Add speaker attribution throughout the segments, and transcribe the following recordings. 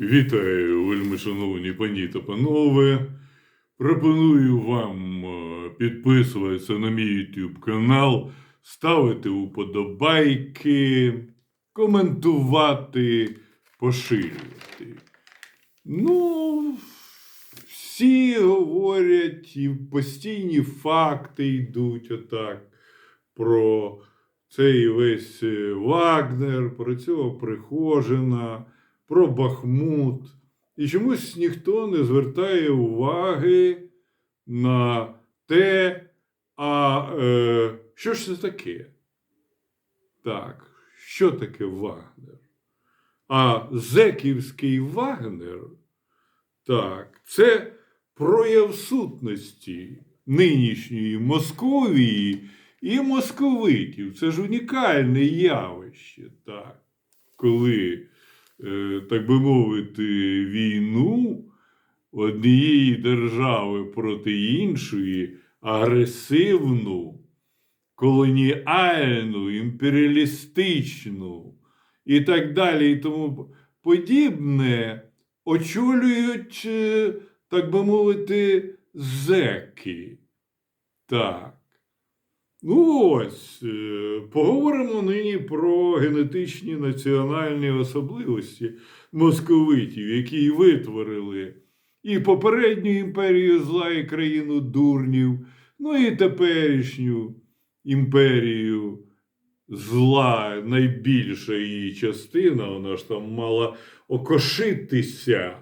Speaker 1: Вітаю, вельми шановні пані та панове. Пропоную вам е, підписуватися на мій YouTube канал, ставити уподобайки, коментувати, поширювати. Ну, всі говорять, і постійні факти йдуть отак про цей весь е, Вагнер, про цього Прихожина, про Бахмут. І чомусь ніхто не звертає уваги на те, а е, що ж це таке? Так, що таке Вагнер? А Зеківський Вагнер, так, це прояв сутності нинішньої Московії і московитів. Це ж унікальне явище, так, коли, так би мовити, війну однієї держави проти іншої агресивну, колоніальну, імперіалістичну і так далі, і тому подібне очолюють, е, так би мовити, зеки. Так. Ну ось, е, поговоримо нині про генетичні національні особливості московитів, які витворили і попередню імперію зла і країну дурнів, ну і теперішню імперію зла, найбільша її частина, вона ж там мала окошитися.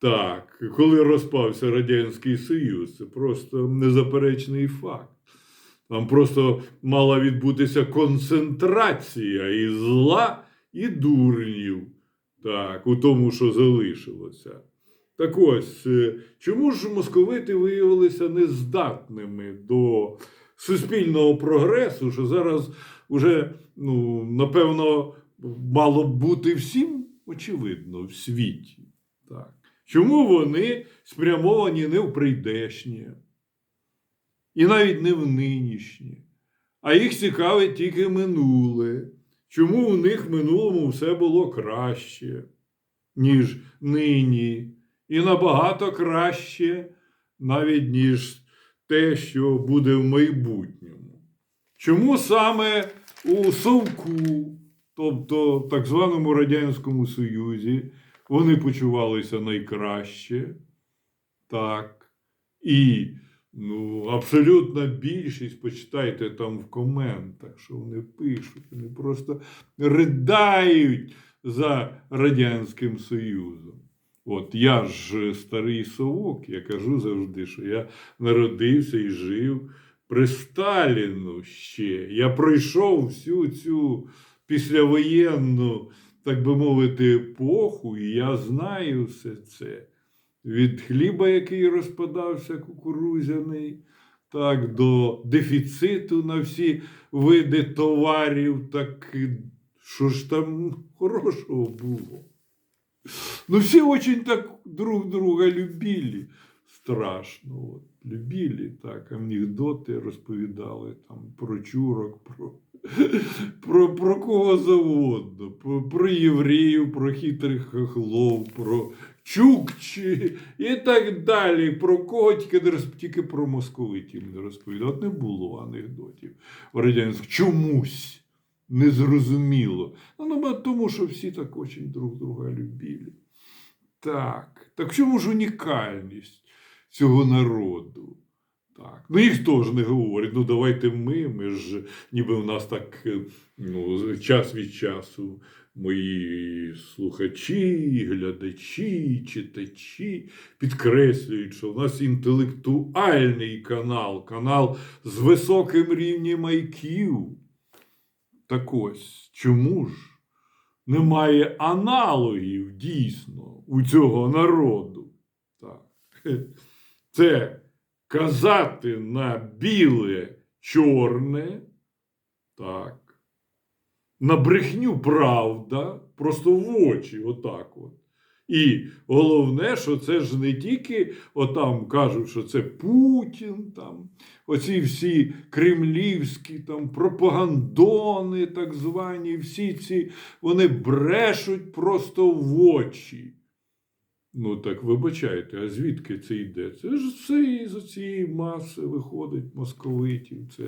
Speaker 1: Так, коли розпався Радянський Союз, це просто незаперечний факт. Там просто мала відбутися концентрація і зла, і дурнів, так, у тому, що залишилося. Так ось, е, чому ж московити виявилися нездатними до суспільного прогресу, що зараз уже, ну, напевно, мало б бути всім очевидно в світі. Так. Чому вони спрямовані не в прийдешнє, і навіть не в нинішнє, а їх цікавить тільки минуле. Чому у них в минулому все було краще, ніж нині, і набагато краще, навіть ніж те, що буде в майбутньому. Чому саме у Совку, тобто так званому Радянському Союзі, вони почувалися найкраще, так, і ну, абсолютна більшість, почитайте там в коментах, що вони пишуть, вони просто ридають за Радянським Союзом. От я ж старий совок, я кажу завжди, що я народився і жив при Сталіну ще. Я пройшов всю цю післявоєнну, так би мовити, епоху, і я знаю все це. Від хліба, який розпадався кукурузяний, так, до дефіциту на всі види товарів, так що ж там хорошого було. Ну, всі очень так друг друга любили. Страшно. От. Любили так. Анекдоти розповідали там про чурок, про, про, про кого завгодно, про, про євреїв, про хитрих хохлов, про чукчі і так далі. Про кого тільки, не розп- тільки про московитів не розповідали. От Не було анекдотів в радянських. Чомусь. Незрозуміло. Ну, ну, тому що всі так очень друг друга любили. Так. Так в чому ж унікальність цього народу? Так. Ну, ніхто ж не говорить, ну давайте ми, ми ж ніби в нас так е, ну, час від часу мої слухачі, глядачі, читачі підкреслюють, що в нас інтелектуальний канал, канал з високим рівнем IQ. Так ось, чому ж немає аналогів дійсно у цього народу? Так. Це казати на біле чорне, так, на брехню правда, просто в очі, отак от. І головне, що це ж не тільки отам кажуть, що це Путін, там, оці всі кремлівські там, пропагандони, так звані, всі ці, вони брешуть просто в очі. Ну так вибачайте, а звідки це йде? Це ж все із цієї маси виходить московитів. Це,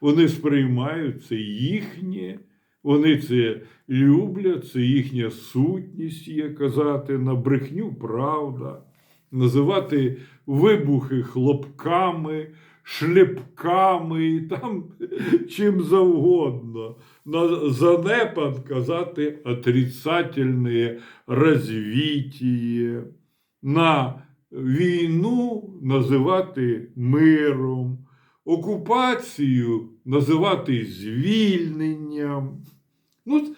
Speaker 1: вони сприймають це їхнє, вони це люблять, це їхня сутність є казати на брехню правда, називати вибухи хлопками, шлепками і там чим завгодно. На занепад казати отрицательне розвитие, на війну називати миром, окупацію називати звільненням. Ну,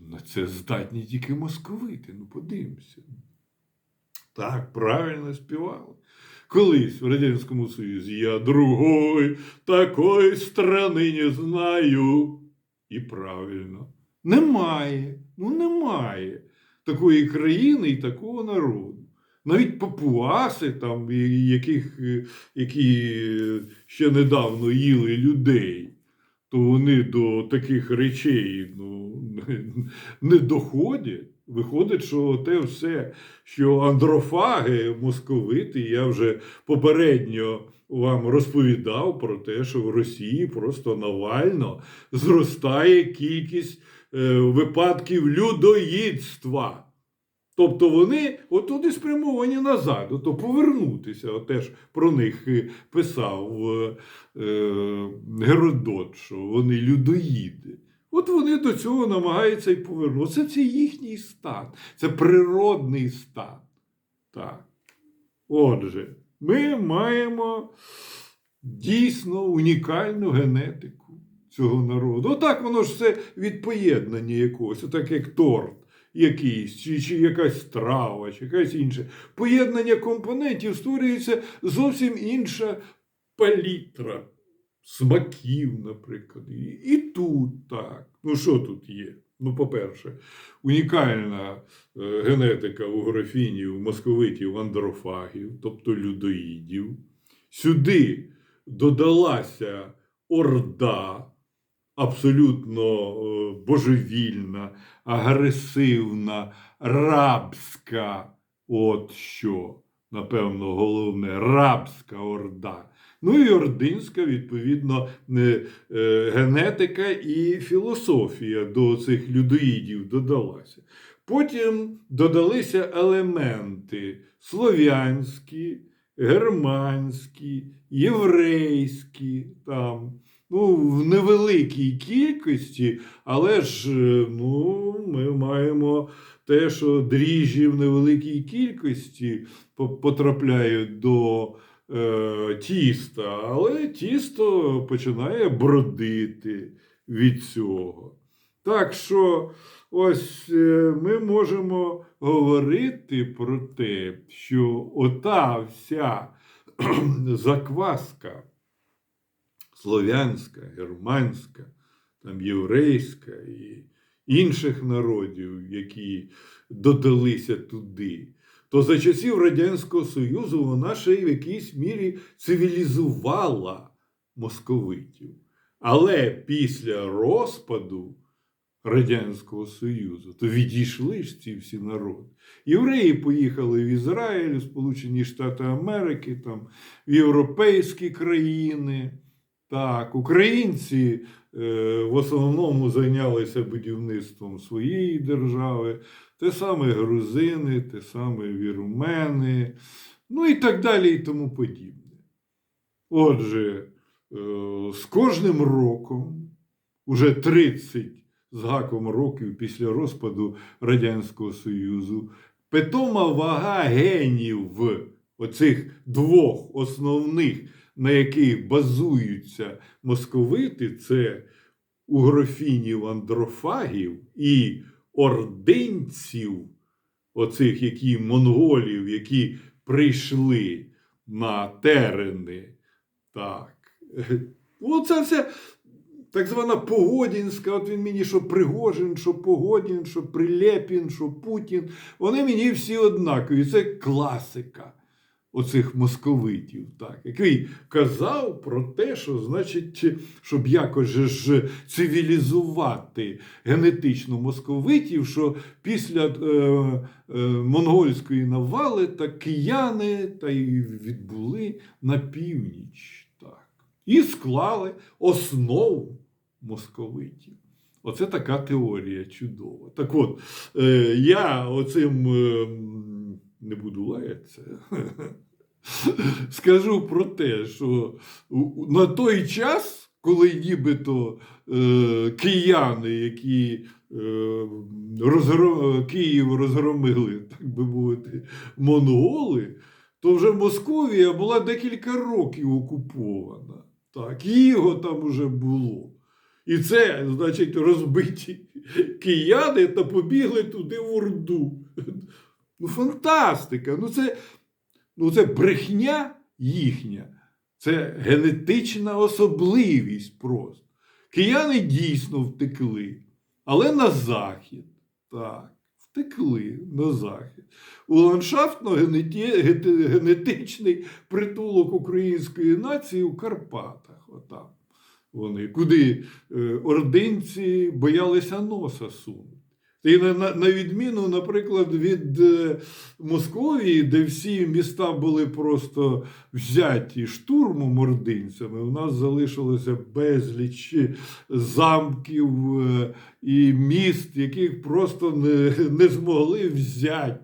Speaker 1: на це здатні тільки московити, ну подивимося. Так, правильно співали. Колись в Радянському Союзі я другої такої страни не знаю. І правильно. Немає. Ну немає такої країни і такого народу. Навіть папуаси, там, яких, е, які ще недавно їли людей, то вони до таких речей ну, не- не доходять. Виходить, що те все, що андрофаги, московити, я вже попередньо вам розповідав про те, що в Росії просто навально зростає кількість е, випадків людоїдства. Тобто вони отуди спрямовані назад, ото повернутися. От теж про них писав е, е, Геродот, що вони людоїди. От вони до цього намагаються і повернутися. Це їхній стан, це природний стан. Так. Отже, ми маємо дійсно унікальну генетику цього народу. Отак воно ж все від поєднання якогось, отак як торт якийсь, чи, чи якась страва, чи якась інша. Поєднання компонентів створюється зовсім інша палітра смаків, наприклад. І, тут так. Ну, що тут є? Ну, по-перше, унікальна е, генетика у графінів, московитів, андрофагів, тобто людоїдів. Сюди додалася орда, абсолютно е, божевільна, агресивна, рабська. От що, напевно, головне, рабська орда. Ну і ординська, відповідно, е, е, генетика і філософія до цих людоїдів додалася. Потім додалися елементи слов'янські, германські, єврейські, там, ну, в невеликій кількості, але ж е, ну, ми маємо те, що дріжджі в невеликій кількості потрапляють до е, тіста, але тісто починає бродити від цього. Так що ось е, ми можемо говорити про те, що ота вся закваска слов'янська, германська, там єврейська і інших народів, які додалися туди, то за часів Радянського Союзу вона ще й в якійсь мірі цивілізувала московитів. Але після розпаду Радянського Союзу, то відійшли ж ці всі народи. Євреї поїхали в Ізраїль, в Сполучені Штати Америки, там, в європейські країни. Так, українці е, в основному зайнялися будівництвом своєї держави, те саме грузини, те саме вірмени, ну і так далі, і тому подібне. Отже, е, з кожним роком, уже 30 з гаком років після розпаду Радянського Союзу, питома вага генів оцих двох основних, на яких базуються московити, це угрофінів андрофагів і ординців, оцих які монголів, які прийшли на терени. Так. Оце все так звана Погодінська, от він мені, що Пригожин, що Погодін, що Прилєпін, що Путін. Вони мені всі однакові. Це класика оцих московитів, так, який казав про те, що значить, щоб якось ж цивілізувати генетично московитів, що після е, е, монгольської навали та кияни та й відбули на північ. Так, і склали основу московитів. Оце така теорія чудова. Так от, е, я оцим е, не буду лаятися. Скажу про те, що на той час, коли нібито е, кияни, які е, розгро... Київ розгромили, так би мовити, монголи, то вже Московія була декілька років окупована. Так, його там уже було. І це, значить, розбиті кияни та побігли туди в Орду. Ну, фантастика! Ну, це, ну, це брехня їхня. Це генетична особливість просто. Кияни дійсно втекли, але на захід. Так, втекли на захід. У ландшафтно-генетичний притулок української нації у Карпатах. Отам вони, куди е, ординці боялися носа сунути. І на, на, відміну, наприклад, від е, Московії, де всі міста були просто взяті штурмом ординцями, у нас залишилося безліч замків е, і міст, яких просто не, не змогли взяти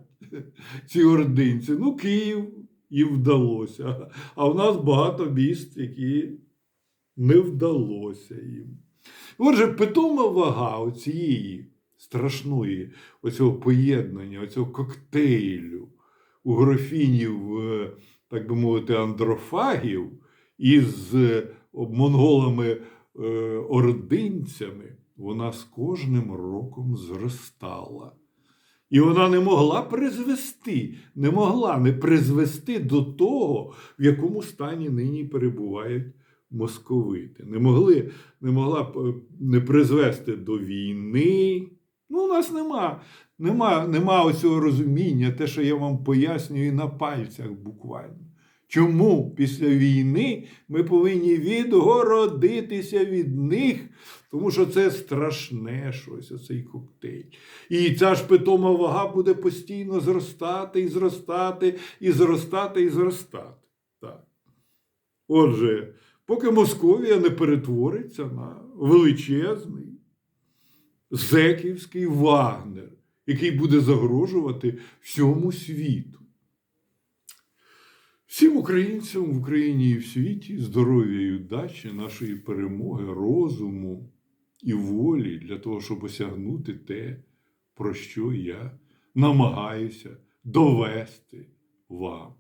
Speaker 1: ці ординці. Ну, Київ їм вдалося. А в нас багато міст, які не вдалося їм. Отже, питома вага цієї страшної оцього поєднання, оцього коктейлю у графінів, е, так би мовити, андрофагів із е, монголами-ординцями, вона з кожним роком зростала. І вона не могла призвести, не могла не призвести до того, в якому стані нині перебувають московити. Не, могли, не могла е, не призвести до війни. Ну, у нас нема, нема, нема оцього розуміння, те, що я вам пояснюю на пальцях буквально. Чому після війни ми повинні відгородитися від них, тому що це страшне щось, оцей коктейль. І ця ж питома вага буде постійно зростати і зростати, і зростати, і зростати. Так. Отже, поки Московія не перетвориться на величезний зеківський Вагнер, який буде загрожувати всьому світу. Всім українцям в Україні і в світі здоров'я і удачі, нашої перемоги, розуму і волі для того, щоб осягнути те, про що я намагаюся довести вам.